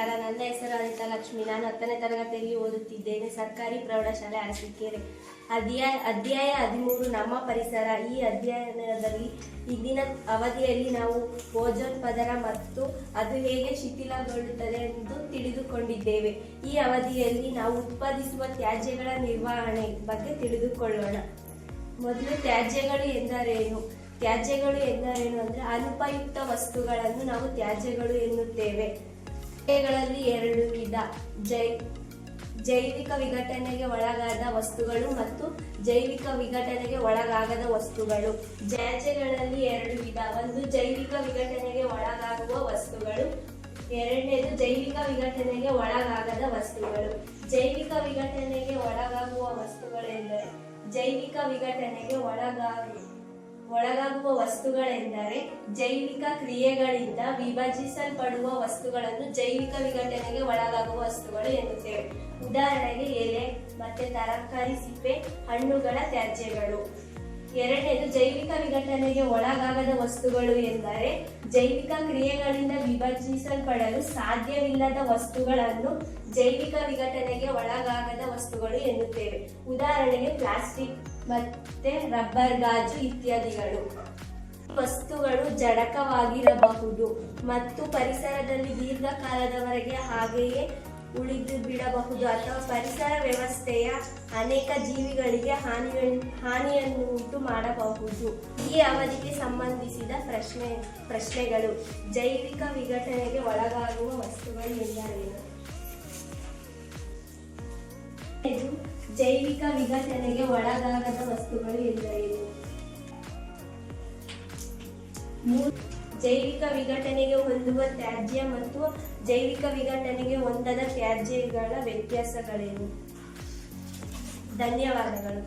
ನಮಸ್ಕಾರ ನನ್ನ ಹೆಸರು ಅನಿತಾ ಲಕ್ಷ್ಮಿ. ನಾನು ಹತ್ತನೇ ತರಗತಿಯಲ್ಲಿ ಓದುತ್ತಿದ್ದೇನೆ. ಸರ್ಕಾರಿ ಪ್ರೌಢಶಾಲೆ ಅರಸಿಕೆರೆ ಅಧ್ಯಾಯ ಅಧ್ಯಾಯ ಹದಿಮೂರು ನಮ್ಮ ಪರಿಸರ. ಈ ಅಧ್ಯಯನದಲ್ಲಿ ಇಂದಿನ ಅವಧಿಯಲ್ಲಿ ನಾವು ಓಜೋನ್ ಪದರ ಮತ್ತು ಅದು ಹೇಗೆ ಶಿಥಿಲಗೊಳ್ಳುತ್ತದೆ ಎಂದು ತಿಳಿದುಕೊಂಡಿದ್ದೇವೆ. ಈ ಅವಧಿಯಲ್ಲಿ ನಾವು ಉತ್ಪಾದಿಸುವ ತ್ಯಾಜ್ಯಗಳ ನಿರ್ವಹಣೆ ಬಗ್ಗೆ ತಿಳಿದುಕೊಳ್ಳೋಣ. ಮೊದಲು ತ್ಯಾಜ್ಯಗಳು ಎಂದರೇನು? ತ್ಯಾಜ್ಯಗಳು ಎಂದರೇನು ಅಂದರೆ ಅನುಪಯುಕ್ತ ವಸ್ತುಗಳನ್ನು ನಾವು ತ್ಯಾಜ್ಯಗಳು ಎನ್ನುತ್ತೇವೆ. ತ್ಯಾಜ್ಯಗಳಲ್ಲಿ ಎರಡು ವಿಧ. ಜೈ, ಜೈವಿಕ ವಿಘಟನೆಗೆ ಒಳಗಾದ ವಸ್ತುಗಳು ಮತ್ತು ಜೈವಿಕ ವಿಘಟನೆಗೆ ಒಳಗಾಗದ ವಸ್ತುಗಳು. ಜಾಜೆಗಳಲ್ಲಿ ಎರಡು ವಿಧ. ಒಂದು ಜೈವಿಕ ವಿಘಟನೆಗೆ ಒಳಗಾಗುವ ವಸ್ತುಗಳು. ಎರಡನೇದು ಜೈವಿಕ ವಿಘಟನೆಗೆ ಒಳಗಾಗದ ವಸ್ತುಗಳು. ಜೈವಿಕ ವಿಘಟನೆಗೆ ಒಳಗಾಗುವ ವಸ್ತುಗಳೆಂದರೆ ಜೈವಿಕ ವಿಘಟನೆಗೆ ಒಳಗಾಗುವ ಒಳಗಾಗುವ ವಸ್ತುಗಳೆಂದರೆ ಜೈವಿಕ ಕ್ರಿಯೆಗಳಿಂದ ವಿಭಜಿಸಲ್ಪಡುವ ವಸ್ತುಗಳನ್ನು ಜೈವಿಕ ವಿಘಟನೆಗೆ ಒಳಗಾಗುವ ವಸ್ತುಗಳು ಎನ್ನುತ್ತೇವೆ. ಉದಾಹರಣೆಗೆ ಎಲೆ, ಮತ್ತೆ ತರಕಾರಿ, ಸಿಪ್ಪೆ, ಹಣ್ಣುಗಳ ತ್ಯಾಜ್ಯಗಳು. ಎರಡನೇದು ಜೈವಿಕ ವಿಘಟನೆಗೆ ಒಳಗಾಗದ ವಸ್ತುಗಳು ಎಂದರೆ ಜೈವಿಕ ಕ್ರಿಯೆಗಳಿಂದ ವಿಭಜಿಸಲ್ಪಡಲು ಸಾಧ್ಯವಿಲ್ಲದ ವಸ್ತುಗಳನ್ನು ಜೈವಿಕ ವಿಘಟನೆಗೆ ಒಳಗಾಗದ ವಸ್ತುಗಳು ಎನ್ನುತ್ತೇವೆ. ಉದಾಹರಣೆಗೆ ಪ್ಲಾಸ್ಟಿಕ್ ಮತ್ತೆ ರಬ್ಬರ್ ಗಾಜು ಇತ್ಯಾದಿಗಳು. ವಸ್ತುಗಳು ಜಡಕವಾಗಿರಬಹುದು ಮತ್ತು ಪರಿಸರದಲ್ಲಿ ದೀರ್ಘಕಾಲದವರೆಗೆ ಹಾಗೆಯೇ ಉಳಿದು ಬಿಡಬಹುದು ಅಥವಾ ಪರಿಸರ ವ್ಯವಸ್ಥೆಯ ಅನೇಕ ಜೀವಿಗಳಿಗೆ ಹಾನಿ ಹಾನಿಯನ್ನು ಉಂಟು ಮಾಡಬಹುದು. ಈ ಅವಧಿಗೆ ಸಂಬಂಧಿಸಿದ ಪ್ರಶ್ನೆ, ಪ್ರಶ್ನೆಗಳು. ಜೈವಿಕ ವಿಘಟನೆಗೆ ಒಳಗಾಗುವ ವಸ್ತುಗಳು ಎಂದರೇನು? ಜೈವಿಕ ವಿಘಟನೆಗೆ ಒಳಗಾಗದ ವಸ್ತುಗಳು ಎಂದರೇನು? ಜೈವಿಕ ವಿಘಟನೆಗೆ ಹೊಂದುವ ತ್ಯಾಜ್ಯ ಮತ್ತು ಜೈವಿಕ ವಿಘಟನೆಗೆ ಹೊಂದದ ತ್ಯಾಜ್ಯಗಳ ವ್ಯತ್ಯಾಸಗಳೇನು? ಧನ್ಯವಾದಗಳು.